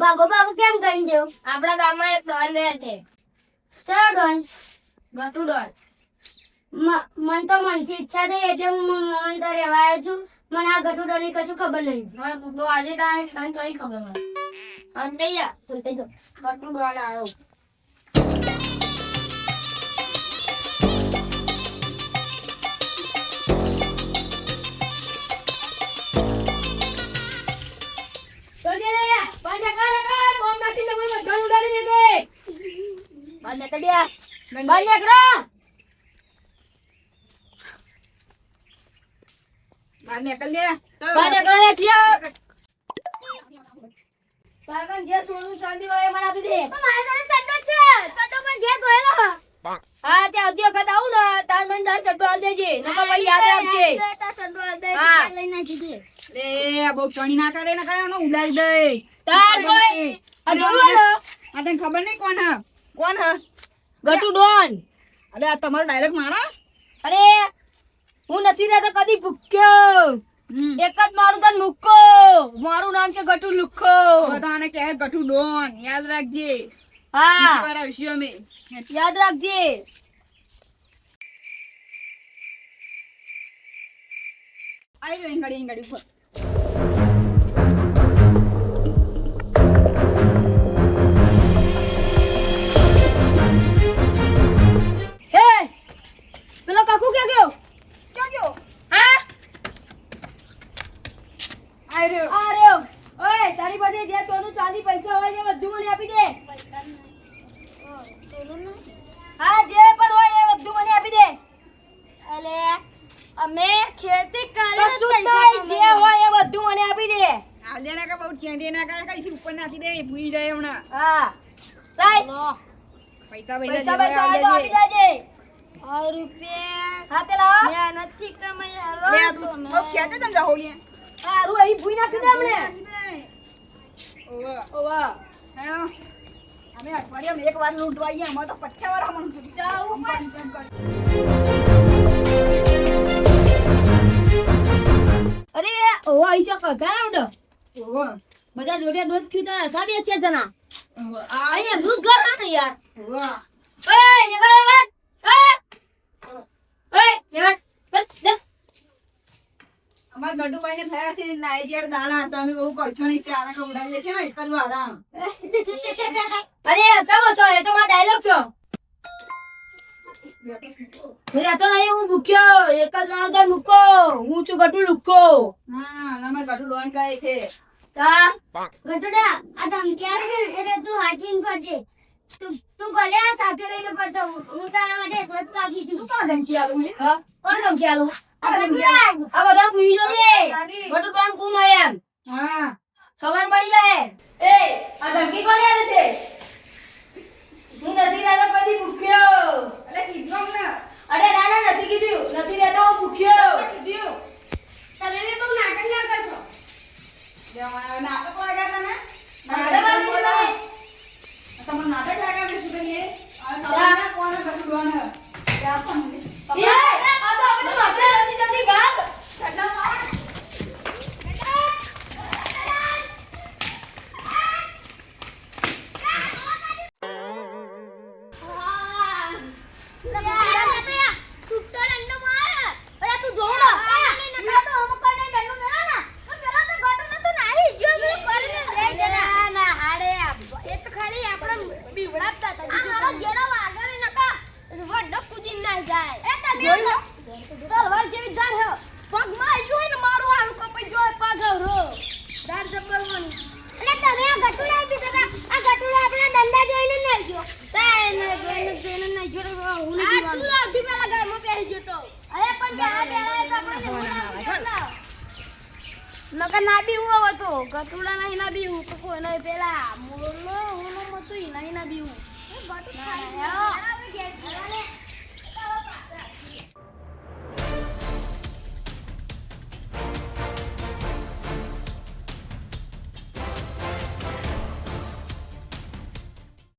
બાગો બાગો કેમ કરી દેવ આપણા ગામમાં એક ડોન રહે છે. ચલો ડોન ગટુ ડોન મન તો મનથી ઈચ્છા થઈ એટલે હું મન તો રહેવા આવ્યો છું. મને આ ગટુ ડોની કશું ખબર નહીં. તો આજે તારે તને કઈ ખબર અને લઈ જા ગટુ ડોન આવ્યો કરી દે બંધ કરો બહાર નીકળ દે તો બંધ કરો લે જીયા કાકા જે સોનું શાંતિ વાળે મને આપી દે. મારે તો ચડ્ડો છે. ચડ્ડો પણ ઘેર ભરેલો હા. તે આવતી વખત આવું ને તાર મને તાર ચડ્ડો આલ દેજે. નકર ભાઈ યાદ રાખજે. હા. લે આ બહુ ચણી ના કરે ના કરે ઉડાડી દે. તાર કોઈ આ તને ખબર નહીં કોણ હ? કોણ હ? ગટુ ડોન. અરે આ તમારો ડાયલોગ મારા? અરે હું નથી રહેતો કદી ભૂખ્યો. એક જ મારું તન મુક્કો મારું નામ છે ગટુ લુક્કો. બધાને કહે ગટુ ડોન. યાદ રાખજે. હા. મારા વિષયો મે યાદ રાખજે. આવી રહ્યો ગાડી ગાડી તારી પાસે જે સોનું ચાંદી પૈસા હોય એ બધું મને આપી દે. હા જે પણ હોય એ બધું મને આપી દે. અલે અમે ખેતી કશું તોય જે હોય એ બધું મને આપી દે. હાલ દે ના કે બહુ ચેંડી ના કરે કઈથી ઉપર નાખી દે ભૂઈ જાય હમણાં. હા. લાય પૈસા પૈસા પૈસા આપી દેજે. રૂપિયા. હા તે લાવો. મેં નથી કમાઈ લે આ હાલો તું બહુ ખેંચે તને જાહોલિયા સારું અહીં ભૂઈ નાખી દે હમણે ઓવા ઓવા. હેલો અમે અઠવાડિયામાં એક વાર લૂંટવા આવીએ તો પચાસ વાર જાવું અરે ઓવા અહીં ચોક આવડો. ઓવા. બધા ડોડિયા દોડ થયું તારા સાબે છે જણા. આ અહીંયા દૂધ ઘર ને યાર? ઓવા. એ વાત એ નિકળ. બસ બસ અમાર ગડુભાઈ ને થયા છે નાઈજર દાણા હતા. અમે બહુ કરશો નહીં છે કે ઉડાવીએ છે ને એક વાળા અરે ચાલો છો એ તો મારો ડાયલોગ છો. મેં તો નહીં હું ભૂખ્યો. એક જ મારો તો મૂકો. હું છું ગટુ લુક્કો હા અમાર ગડુ લોન કહે છે. તા? ગટુડા આ ધમકિયા છે એટલે તું હાચવીને કરજે તું તું ભલે આ સાથે લઈને પડતો હું તારા માટે એક વખત કાપી છું. તું ધમકી આલું કોણ ધમકી આલું આ બધા ફૂઈ જો ને ગાડી. ગટુ કોણ કુમ હોય એમ Yeah. નકર ના બીવું હતો ગટુડા નહીં ના બીવું તો કોઈ નહીં પેલા મોરલો ઓલો મતું નહીં ના બીવું ગટુ ખાઈ